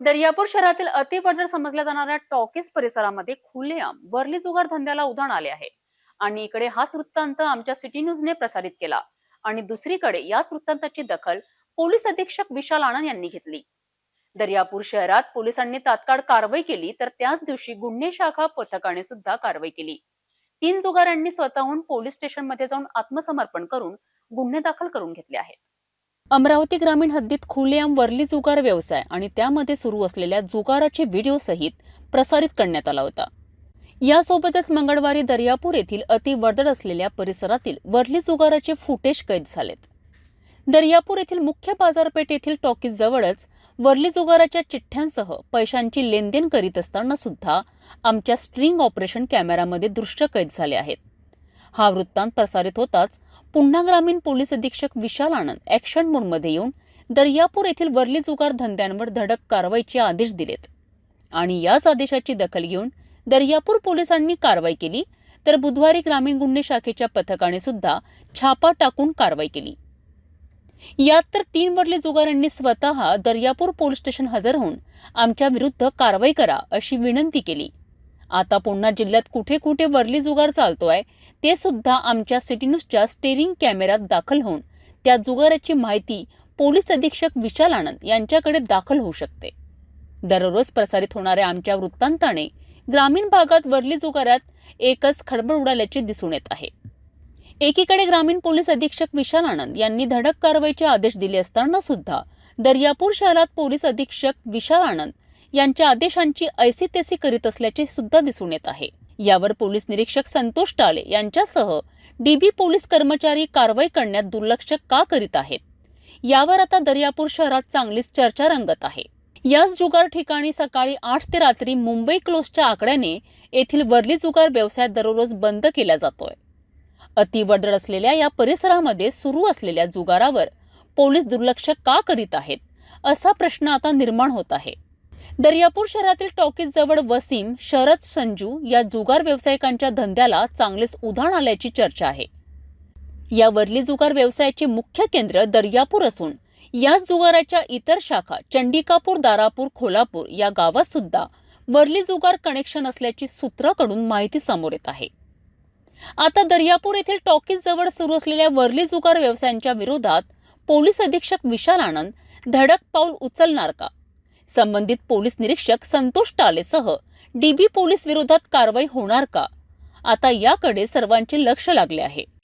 दर्यापूर शहरातील अतिवर्जर समजल्या जाणाऱ्या टॉकीज परिसरामध्ये खुलेआम बर्ली जुगार धंद्याला उधाण आले आहे. आणि इकडे हाच वृत्तांत आमच्या सिटी न्यूजने प्रसारित केला. आणि दुसरीकडे याच वृत्तांताची दखल पोलीस अधीक्षक विशाल आनंद यांनी घेतली. दर्यापूर शहरात पोलिसांनी तात्काळ कारवाई केली तर त्याच दिवशी गुन्हे शाखा पथकाने सुद्धा कारवाई केली. तीन जुगारांनी स्वतःहून पोलीस स्टेशनमध्ये जाऊन आत्मसमर्पण करून गुन्हे दाखल करून घेतले आहेत. अमरावती ग्रामीण हद्दीत खुलेआम वरली जुगार व्यवसाय आणि त्यामध्ये सुरू असलेल्या जुगाराचे व्हिडिओसहित प्रसारित करण्यात आला होता. यासोबतच मंगळवारी दर्यापूर येथील अतिवर्दळ असलेल्या परिसरातील वरली जुगाराचे फुटेज कैद झालेत. दर्यापूर येथील मुख्य बाजारपेठ येथील टॉकीज जवळच जुगाराच्या चिठ्ठ्यांसह पैशांची लेनदेन करीत असताना सुद्धा आमच्या स्ट्रिंग ऑपरेशन कॅमेरामध्ये दृश्य कैद झाले आहेत. हा वृत्तांत प्रसारित होताच पुन्हा ग्रामीण पोलीस अधीक्षक विशाल आनंद ॲक्शन मोडमध्ये येऊन दर्यापूर येथील वरली जुगार धंद्यांवर धडक कारवाईचे आदेश दिलेत. आणि याच आदेशाची दखल घेऊन दर्यापूर पोलिसांनी कारवाई केली तर बुधवारी ग्रामीण गुन्हे शाखेच्या पथकाने सुद्धा छापा टाकून कारवाई केली. यात तर तीन वरले जुगारांनी स्वतः दर्यापूर पोलीस स्टेशन हजर होऊन आमच्या विरुद्ध कारवाई करा अशी विनंती केली. आता पुन्हा जिल्ह्यात कुठे कुठे वरली जुगार चालतोय ते सुद्धा आमच्या सिटी न्यूजच्या स्टेरिंग कॅमेऱ्यात दाखल होऊन त्या जुगाराची माहिती पोलीस अधीक्षक विशाल आनंद यांच्याकडे दाखल होऊ शकते. दररोज प्रसारित होणाऱ्या आमच्या वृत्तांताने ग्रामीण भागात वरली जुगारात एकच खळबळ उडाल्याचे दिसून येत आहे. एकीकडे ग्रामीण पोलीस अधीक्षक विशाल आनंद यांनी धडक कारवाईचे आदेश दिले असताना सुद्धा दर्यापूर शहरात पोलीस अधीक्षक विशाल आनंद यांच्या आदेशांची ऐसी तेसी करीत असल्याचे सुद्धा दिसून येत आहे. यावर पोलीस निरीक्षक संतोष टाले यांच्यासह डीबी पोलीस कर्मचारी कारवाई करण्यात दुर्लक्ष का करीत आहेत? यावर आता दर्यापूर शहरात चांगलीच चर्चा रंगत आहे. याच जुगार ठिकाणी सकाळी आठ ते रात्री मुंबई क्लोजच्या आकड्याने येथील वरली जुगार व्यवसाय दररोज बंद केला जातोय. अतिवडर असलेल्या या परिसरामध्ये सुरू असलेल्या जुगारावर पोलीस दुर्लक्ष का करीत आहेत? असा प्रश्न आता निर्माण होत आहे. दर्यापूर शहरातील टॉकीज जवळ वसीम शरद संजू या जुगार व्यावसायिकांच्या धंद्याला चांगलेच उधाण आल्याची चर्चा आहे. या वरली जुगार व्यवसायाचे मुख्य केंद्र दर्यापूर असून याच जुगाराच्या इतर शाखा चंडिकापूर दारापूर खोलापूर या गावात सुद्धा वरली जुगार कनेक्शन असल्याची सूत्राकडून माहिती समोर येत आहे. आता दर्यापूर येथील टॉकीज जवळ सुरू असलेल्या वरली जुगार व्यवसायांच्या विरोधात पोलीस अधीक्षक विशाल आनंद धडक पाऊल उचलणार का? संबंधित पोलीस निरीक्षक संतोष टालेसह. डीबी पोलीस विरोधात कारवाई होणार का? आता याकडे सर्वांचे लक्ष लागले आहे.